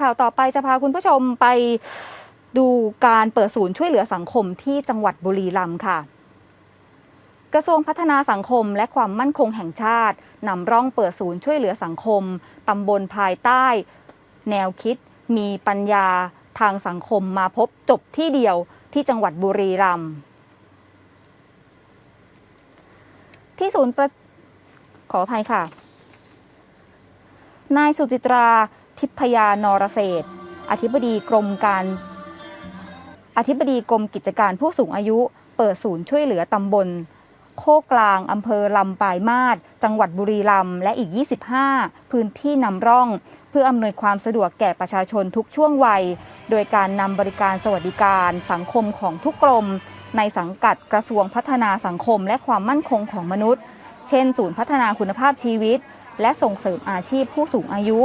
ข่าวต่อไปจะพาคุณผู้ชมไปดูการเปิดศูนย์ช่วยเหลือสังคมที่จังหวัดบุรีรัมย์ค่ะ กระทรวงพัฒนาสังคมและความมั่นคงแห่งชาตินำร่องเปิดศูนย์ช่วยเหลือสังคมตำบลภายใต้ แนวคิด มีปัญญาทางสังคมมาพบจบที่เดียวที่จังหวัดบุรีรัมย์ที่ศูนย์ขออภัยค่ะ นายสุจิตรา ทิพยานรเศรษฐ์อธิบดีกรมการ อธิบดีกรมกิจการผู้สูงอายุ เปิดศูนย์ช่วยเหลือตำบล โคกลางอำเภอลำปลายมาศจังหวัดบุรีรัมย์และอีก 25 พื้นที่นำร่อง เพื่ออำนวยความสะดวกแก่ประชาชนทุกช่วงวัย โดยการนำบริการสวัสดิการสังคมของทุกกรม ในสังกัดกระทรวงพัฒนาสังคมและความมั่นคงของมนุษย์ เช่น ศูนย์พัฒนาคุณภาพชีวิต และส่งเสริมอาชีพผู้สูงอายุ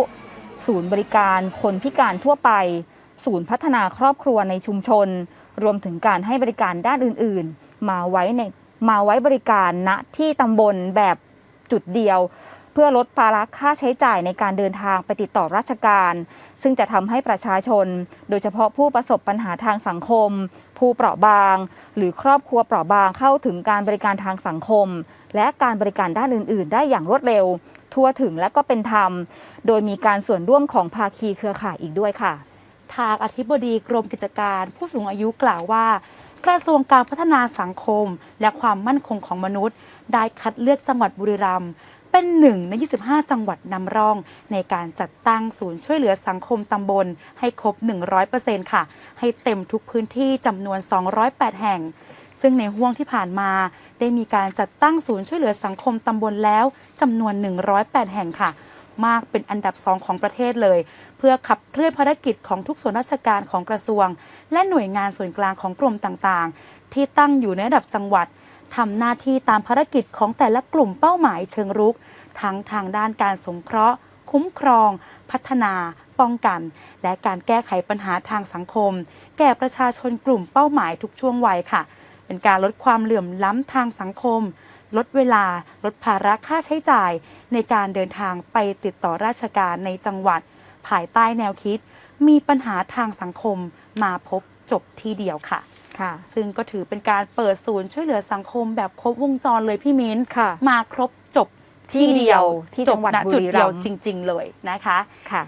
ศูนย์บริการคนพิการทั่วไป ศูนย์พัฒนาครอบครัวในชุมชน รวมถึงการให้บริการด้านอื่น ๆ มาไว้ในมาไว้บริการณที่ตำบลแบบจุดเดียว เพื่อลดภาระค่าใช้จ่ายในการเดินทางไปติดต่อราชการ ซึ่งจะทำให้ประชาชน โดยเฉพาะผู้ประสบปัญหาทางสังคม ผู้เปราะบาง หรือครอบครัวเปราะบางเข้าถึงการบริการทางสังคม และการบริการด้านอื่น ๆ ได้อย่างรวดเร็ว ทั่วถึงและก็เป็นธรรม โดยมีการส่วนร่วมของภาคีเครือข่ายอีกด้วยค่ะ ทางอธิบดีกรมกิจการ ผู้สูงอายุกล่าวว่า กระทรวงการพัฒนาสังคม และความมั่นคงของมนุษย์ ได้คัดเลือกจังหวัดบุรีรัมย์เป็นหนึ่งใน 25 จังหวัดนำร่อง ในการจัดตั้งศูนย์ช่วยเหลือสังคมตำบล ให้ครบ 100%ค่ะ ให้เต็มทุกพื้นที่จำนวน 208 แห่ง ซึ่งในห่วงที่ผ่านมา ได้มีการจัดตั้งศูนย์ช่วยเหลือสังคมตำบลแล้วจำนวน 108 แห่งค่ะ มากเป็นอันดับสองของประเทศเลย เพื่อขับเคลื่อนภารกิจของทุกส่วนราชการของกระทรวง และหน่วยงานส่วนกลางของกรมต่างๆ ที่ตั้งอยู่ในระดับจังหวัดทำหน้าที่ตามภารกิจของแต่ละกลุ่มเป้าหมายเชิงรุก ทั้งทางด้านการสงเคราะห์ คุ้มครอง พัฒนา ป้องกัน และการแก้ไขปัญหาทางสังคม แก่ประชาชนกลุ่มเป้าหมายทุกช่วงวัยค่ะ เป็นการลดความเหลื่อมล้ำทางสังคม ลดเวลา ลดภาระค่าใช้จ่าย ในการเดินทางไปติดต่อราชการในจังหวัด ภายใต้แนวคิด มีปัญหาทางสังคมมาพบจบที่เดียวค่ะค่ะซึ่งก็ถือเป็นการเปิดศูนย์ช่วยเหลือสังคมแบบครบวงจรเลยพี่มิ้นค่ะมาครบจบที่เดียวที่จจับงหวัดณบุจุดรีเดีรัยวมย์จริง ๆ เลยนะคะค่ะ